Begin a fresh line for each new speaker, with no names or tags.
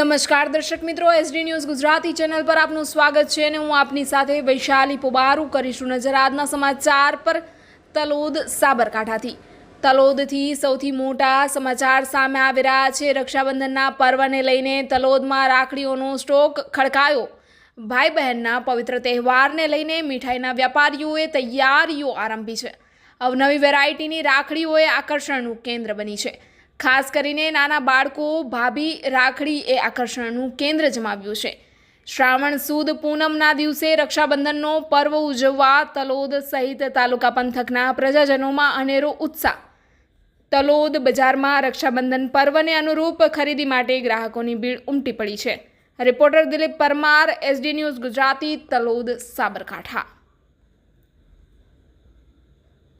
નમસ્કાર દર્શક મિત્રો એસડી ન્યૂઝ ગુજરાતી ચેનલ પર આપનું સ્વાગત છે અને હું આપની સાથે વૈશાલી પુબારુ કરીશું નજર આજના સમાચાર પર તલોદ સાબરકાંઠાથી. તલોદથી સૌથી મોટા સમાચાર સામે આવી રહ્યા છે. રક્ષાબંધનના પર્વને લઈને તલોદમાં રાખડીઓનો સ્ટોક ખડકાયો. ભાઈ બહેનના પવિત્ર તહેવારને લઈને મીઠાઈના વેપારીઓએ તૈયારીઓ આરંભી છે. અવનવી વેરાયટીની રાખડીઓએ આકર્ષણનું કેન્દ્ર બની છે. ખાસ કરીને નાના બાળકો ભાભી રાખડી એ આકર્ષણનું કેન્દ્ર જમાવ્યું છે. શ્રાવણ સુદ પૂનમના દિવસે રક્ષાબંધનનો પર્વ ઉજવવા તલોદ સહિત તાલુકા પંથકના પ્રજાજનોમાં અનેરો ઉત્સાહ. તલોદ બજારમાં રક્ષાબંધન પર્વને અનુરૂપ ખરીદી માટે ગ્રાહકોની ભીડ ઉમટી પડી છે. Reporter Dilip Parmar, SD news Gujarati, Talod Sabarkantha.